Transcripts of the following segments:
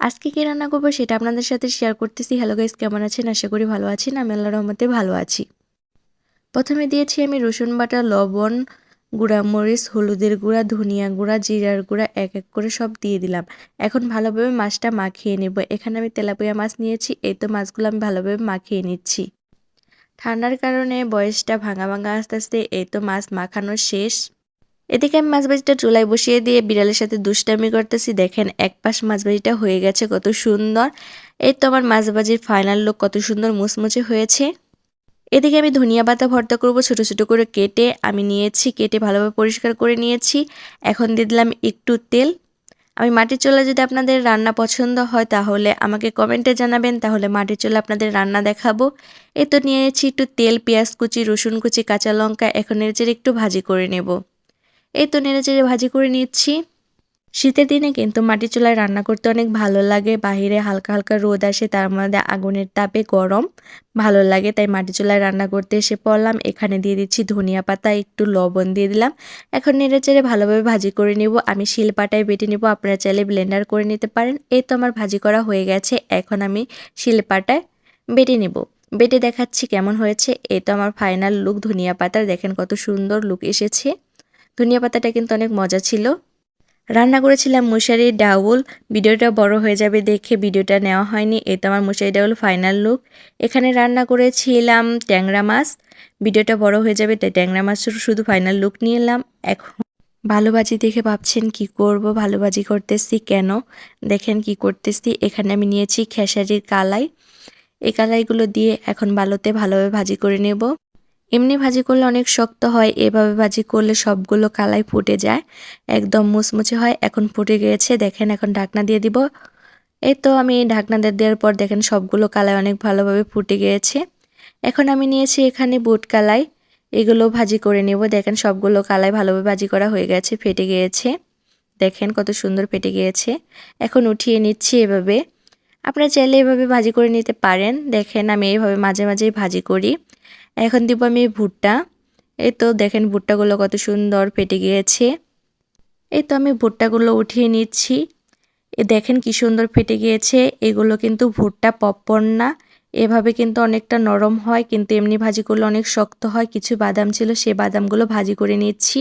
আজকে কি রান্না করব সেটা আপনাদের সাথে শেয়ার করতেছি। হ্যালো গাইস কেমন আছেন? আশা করি ভালো আছেন। আমি আল্লাহ রহমতে ভালো আছি। প্রথমে দিয়েছি আমি রসুন বাটা, লবণ, গুঁড়া মরিচ, হলুদের গুঁড়া, ধনিয়া গুঁড়া, জিরার গুঁড়া, এক এক করে সব দিয়ে দিলাম। এখন ভালোভাবে মাছটা মাখিয়ে নেব। এখানে আমি তেলাপিয়া মাছ নিয়েছি। এই তো মাছগুলো আমি ভালোভাবে মাখিয়ে নিচ্ছি। ঠান্ডার কারণে বয়সটা ভাঙা ভাঙা আস্তে আস্তে এই তো মাছ মাখানো শেষ। এদিকে আমি মাছ ভাজিটা চুলায় বসিয়ে দিয়ে বিড়ালের সাথে দুষ্টামি করতেছি। দেখেন, এক পাশ মাছ ভাজিটা হয়ে গেছে কত সুন্দর। এই তো আমার মাছ ভাজির ফাইনাল লুক কত সুন্দর মুচমুচে হয়েছে। এদিকে আমি ধনিয়া পাতা ভর্তা করব, ছোটো ছোটো করে কেটে আমি নিয়েছি, কেটে ভালোভাবে পরিষ্কার করে নিয়েছি। এখন দিয়ে দিলাম একটু তেল। আমি মাটির চোলা যদি আপনাদের রান্না পছন্দ হয় তাহলে আমাকে কমেন্টে জানাবেন, তাহলে মাটির চোলা আপনাদের রান্না দেখাবো। এ তো নিয়েছি একটু তেল, পেঁয়াজ কুচি, রসুন কুচি, কাঁচা লঙ্কা, এখন এর একটু ভাজি করে নেব। এই তো নেড়ে চেড়ে ভাজি করে নিচ্ছি। শীতের দিনে কিন্তু মাটির চুলায় রান্না করতে অনেক ভালো লাগে। বাহিরে হালকা হালকা রোদ আসে, তার মধ্যে আগুনের তাপে গরম ভালো লাগে, তাই মাটির চুলায় রান্না করতে এসে পড়লাম। এখানে দিয়ে দিচ্ছি ধনিয়া পাতা, একটু লবণ দিয়ে দিলাম। এখন নেড়ে চেড়ে ভালোভাবে ভাজি করে নিব। আমি শিলপাটায় বেটে নিব, আপনারা চাইলে ব্লেন্ডার করে নিতে পারেন। এই তো আমার ভাজি করা হয়ে গেছে, এখন আমি শিলপাটায় বেটে নেব। বেটে দেখাচ্ছি কেমন হয়েছে। এই তো আমার ফাইনাল লুক, ধনিয়া পাতার দেখেন কত সুন্দর লুক এসেছে। ধনিয়া পাতাটা কিন্তু অনেক মজা ছিল। রান্না করেছিলাম মশারির ডাউল। ভিডিওটা বড় হয়ে যাবে দেখে ভিডিওটা নেওয়া হয়নি। এই তো আমার মশারি, ডাউল ফাইনাল লুক এখানে রান্না করেছিলাম ট্যাংরা মাছ। ভিডিওটা বড় হয়ে যাবে, তাই ট্যাংরা মাছ শুধু ফাইনাল লুক নিয়ে এলাম। এখন ভালোবাজি দেখে ভাবছেন, কি করব? ভালোবাজি করতেছি কেন? দেখেন কি করতেছি। এখানে আমি নিয়েছি খেসারির কালাই। এই কালাইগুলো দিয়ে এখন ভালোতে ভালোভাবে ভাজি করে নেব। এমনি ভাজি করলে অনেক শক্ত হয়, এভাবে ভাজি করলে সবগুলো কালাই ফুটে যায়, একদম মুচমুচে হয়, এখন ফুটে গিয়েছে, দেখেন এখন ঢাকনা দিয়ে দিব। এই তো আমি ঢাকনা দেওয়ার পর দেখেন সবগুলো কালাই অনেক ভালোভাবে ফুটে গিয়েছে। এখন আমি নিয়েছি এখানে বুট কালাই, এগুলো ভাজি করে নেব, দেখেন সবগুলো কালাই ভালোভাবে ভাজি করা হয়ে গেছে, ফেটে গিয়েছে। দেখেন কত সুন্দর ফেটে গিয়েছে। এখন উঠিয়ে নিচ্ছি এভাবে। আপনারা চাইলে এভাবে ভাজি করে নিতে পারেন, দেখেন আমি এইভাবে মাঝে মাঝেই ভাজি করি। এখন দিব আমি ভুট্টা। এই তো দেখেন ভুট্টাগুলো কত সুন্দর ফেটে গিয়েছে। এই তো আমি ভুট্টাগুলো উঠিয়ে নিচ্ছি। এ দেখেন কি সুন্দর ফেটে গিয়েছে। এগুলো কিন্তু ভুট্টা পপকর্ন না। এভাবে কিন্তু অনেকটা নরম হয়, কিন্তু এমনি ভাজি করলে অনেক শক্ত হয়। কিছু বাদাম ছিল, সে বাদামগুলো ভাজি করে নিচ্ছি।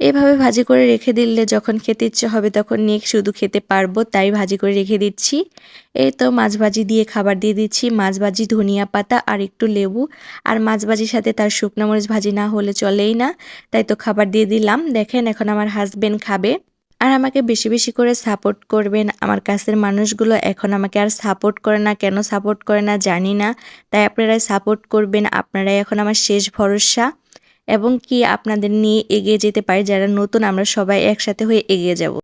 এভাবে ভাজি করে রেখে দিলে যখন খেতে ইচ্ছে হবে তখন নিয়ে শুধু খেতে পারব, তাই ভাজি করে রেখে দিচ্ছি। এই তো মাছ ভাজি দিয়ে খাবার দিয়ে দিচ্ছি। মাছ ভাজি, ধনিয়া পাতা আর একটু লেবু। আর মাছ ভাজির সাথে তার শুকনো মরিচ ভাজি না হলে চলেই না, তাই তো খাবার দিয়ে দিলাম। দেখেন এখন আমার হাজবেন্ড খাবে। আর আমাকে বেশি বেশি করে সাপোর্ট করবেন। আমার কাছের মানুষগুলো এখন আমাকে আর সাপোর্ট করে না। কেন সাপোর্ট করে না জানি না। তাই আপনারাই সাপোর্ট করবেন। আপনারাই এখন আমার শেষ ভরসা। এবং কি আপনাদের নিয়ে এগিয়ে যেতে পারি যারা নতুন, আমরা সবাই একসাথে হয়ে এগিয়ে যাব।